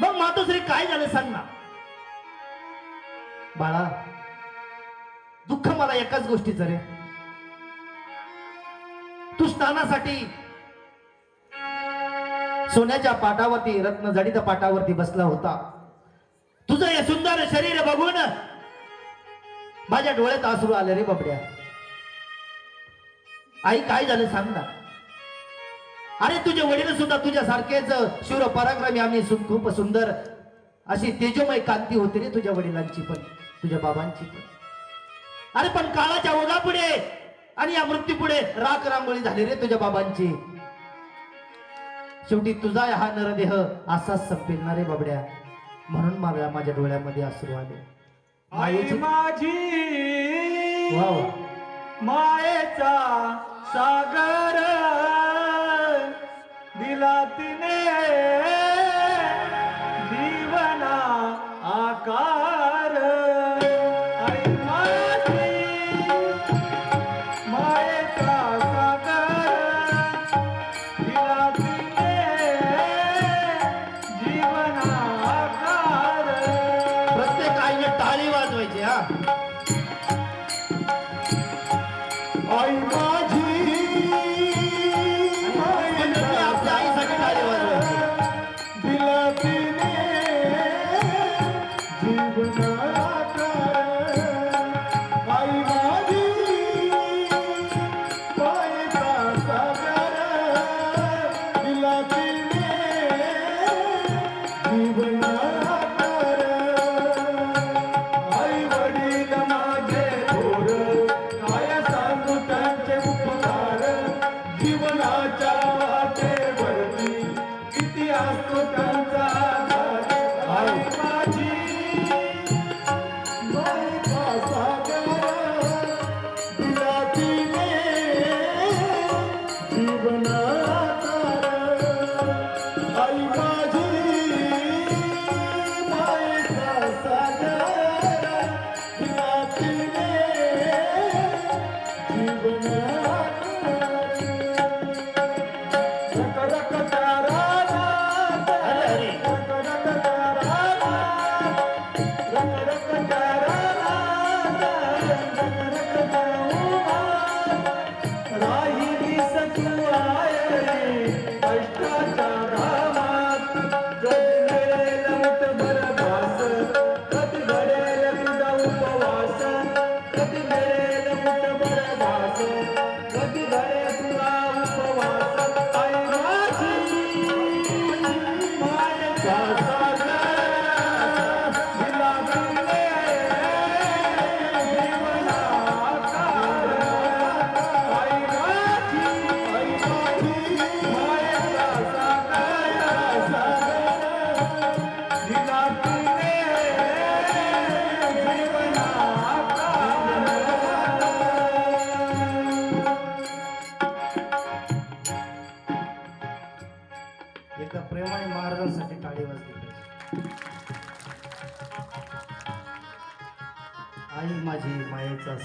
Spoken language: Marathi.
मग मातोश्री काय झालं सांग ना. बाळा दुःख मला एकाच गोष्टीचं रे. तू स्नानासाठी सोन्याच्या पाटावरती रत्न जडीच्या पाटावरती बसला होता. तुझं हे सुंदर शरीर बघून माझ्या डोळ्यात आसरू आले रे बाबड्या. आई काय झालं सांग ना. अरे तुझे वडील सुद्धा तुझ्या सारखेच शूर पराक्रमी आम्ही खूप सुंदर अशी तेजोमय कांती होती रे तुझ्या वडिलांची पण तुझ्या बाबांची पण. अरे पण काळाच्या ओघापुढे आणि या मृत्यूपुढे राख रांगोळी झाली रे तुझ्या बाबांची. शेवटी तुझा हा नरदेह असाच संपेल ना रे बाबड्या. म्हणून मला माझ्या डोळ्यामध्ये अश्रू आले. माझी. मायेचा सागर जीवनात प्रेमाने महाराजांसाठी टाळी वाजली पाहिजे. आई माझी मायेचा